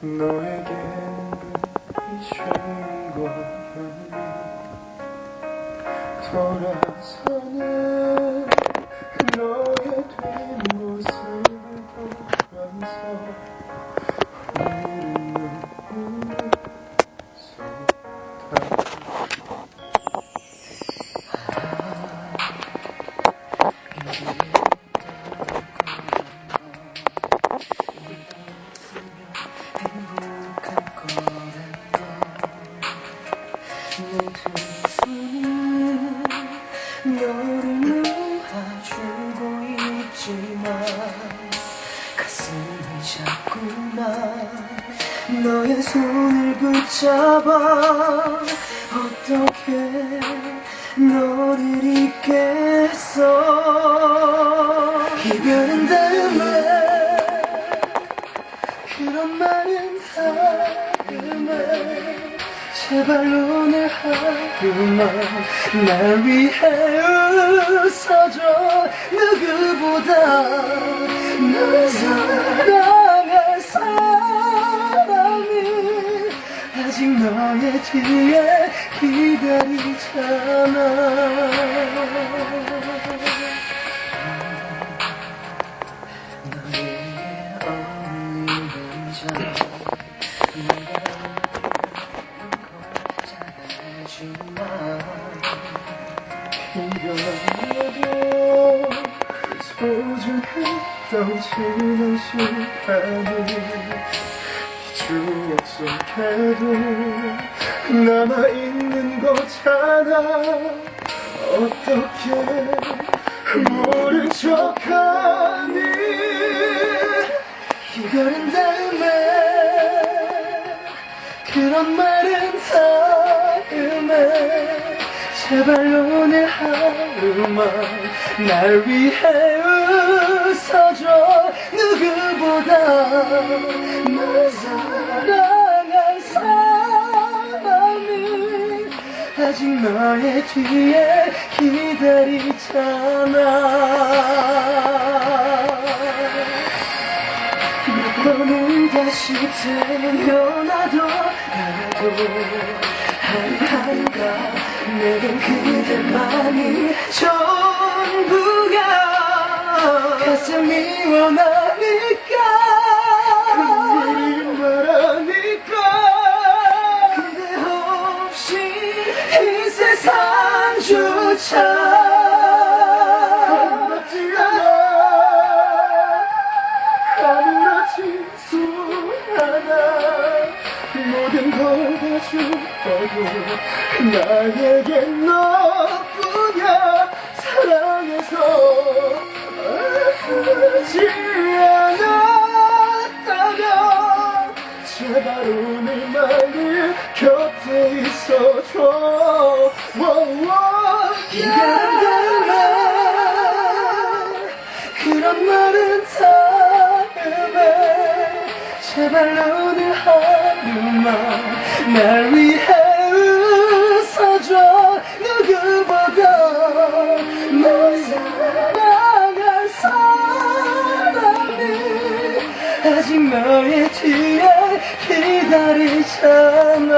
그리 쉬운 거였니 돌아서는 너의 뒷모습 너를 놓아주고 있지만 가슴이 자꾸만 너의 손을 붙잡아 어떻게 너를 잊겠어? 이별은 다음에 그런 말은 다음에 제발 오늘 하루만 날 위해 웃어줘. 누구보다 널 사랑할 사람이 아직 너의 뒤에 기다리잖아 이겨내도 소중했던 지난 시간이 추억 속에도 남아있는 거잖아 어떻게 모른 척하니? 이별은 다음에 그런 말 제발 오늘 하루만 날 위해 웃어줘. 누구보다 널 사랑할 사람이 아직 너의 뒤에 기다리잖아. 너는 다시 태어나도 나도 하루하루가 내겐 그대만이 전부야 가슴이 원하니까. 우리 말하니까. 그대 없이 이 세상조차 모든 걸다 주어도 나에겐 너뿐이야. 사랑해서 아프지 않았다면 제발 오늘만은 곁에 있어줘. 그런 말은 다음에 제발 하루만 날 위해 웃어줘 누구보다 널 사랑할 사람이 아직 너의 뒤에 기다리잖아